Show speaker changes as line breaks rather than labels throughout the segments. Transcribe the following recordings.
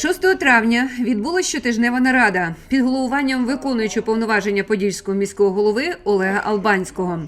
6 травня відбулася щотижнева нарада під головуванням виконуючого повноваження подільського міського голови Олега Албанського.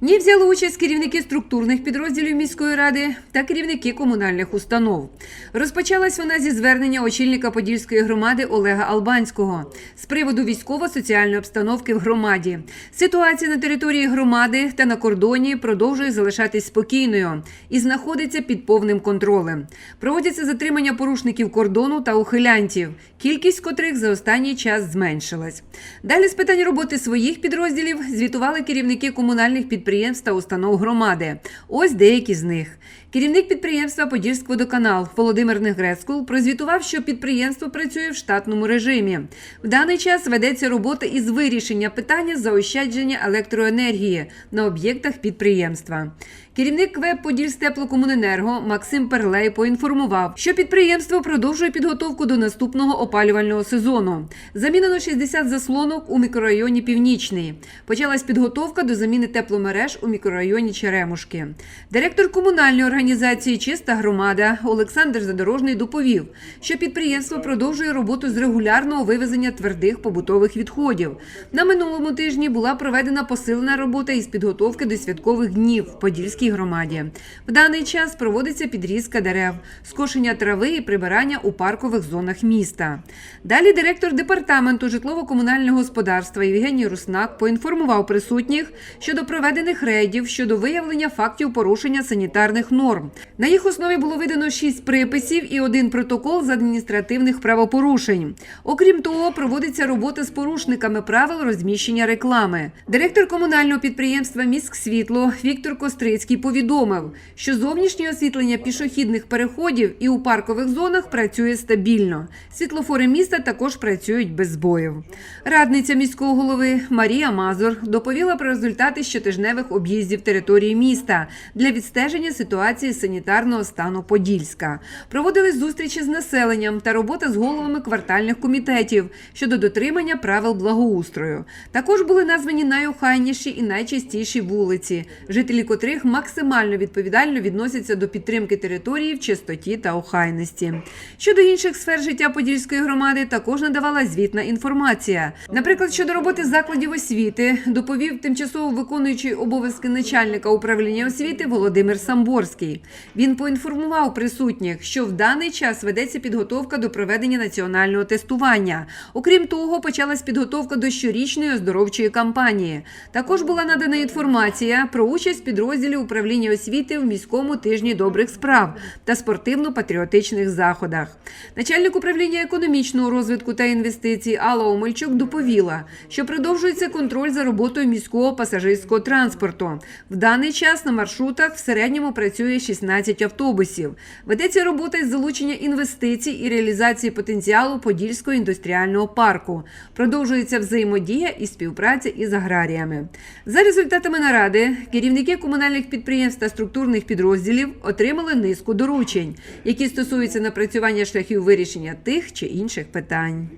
В ній взяли участь керівники структурних підрозділів міської ради та керівники комунальних установ. Розпочалась вона зі звернення очільника подільської громади Олега Албанського з приводу військово-соціальної обстановки в громаді. Ситуація на території громади та на кордоні продовжує залишатись спокійною і знаходиться під повним контролем. Проводяться затримання порушників кордону та ухилянтів, кількість котрих за останній час зменшилась. Далі з питань роботи своїх підрозділів звітували керівники комунальних підприємств та установ громади. Ось деякі з них. Керівник підприємства «Подільськводоканал» Володимир Негрецкул прозвітував, що підприємство працює в штатному режимі. В даний час ведеться робота із вирішення питання заощадження електроенергії на об'єктах підприємства. Керівник ВЕБ «Подільстеплокомуненерго» Максим Перлей поінформував, що підприємство продовжує підготовку до наступного опалювального сезону. Замінено 60 заслонок у мікрорайоні Північний. Почалась підготовка до заміни тепломереж у мікрорайоні Черемушки. Директор комунальної організації Чиста громада Олександр Задорожний доповів, що підприємство продовжує роботу з регулярного вивезення твердих побутових відходів. На минулому тижні була проведена посилена робота із підготовки до святкових днів в Подільській громаді. В даний час проводиться підрізка дерев, скошення трави і прибирання у паркових зонах міста. Далі директор департаменту житлово-комунального господарства Євгеній Руснак поінформував присутніх щодо проведених рейдів щодо виявлення фактів порушення санітарних норм. На їх основі було видано шість приписів і один протокол з адміністративних правопорушень. Окрім того, проводиться робота з порушниками правил розміщення реклами. Директор комунального підприємства «Міськсвітло» Віктор Кострицький повідомив, що зовнішнє освітлення пішохідних переходів і у паркових зонах працює стабільно. Світлофори міста також працюють без збоїв. Радниця міського голови Марія Мазур доповіла про результати щотижневих об'їздів території міста для відстеження ситуації санітарного стану Подільська. Проводились зустрічі з населенням та робота з головами квартальних комітетів щодо дотримання правил благоустрою. Також були названі найохайніші і найчистіші вулиці, жителі котрих максимально відповідально відносяться до підтримки території в чистоті та охайності. Щодо інших сфер життя Подільської громади також надавала звітна інформація. Наприклад, щодо роботи закладів освіти доповів тимчасово виконуючий обов'язки начальника управління освіти Володимир Самборський. Він поінформував присутніх, що в даний час ведеться підготовка до проведення національного тестування. Окрім того, почалась підготовка до щорічної оздоровчої кампанії. Також була надана інформація про участь підрозділів управління освіти в міському тижні добрих справ та спортивно-патріотичних заходах. Начальник управління економічного розвитку та інвестицій Алла Омельчук доповіла, що продовжується контроль за роботою міського пасажирського транспорту. В даний час на маршрутах в середньому працює 16 автобусів. Ведеться робота із залучення інвестицій і реалізації потенціалу Подільського індустріального парку. Продовжується взаємодія і співпраця із аграріями. За результатами наради керівники комунальних підприємств та структурних підрозділів отримали низку доручень, які стосуються напрацювання шляхів вирішення тих чи інших питань.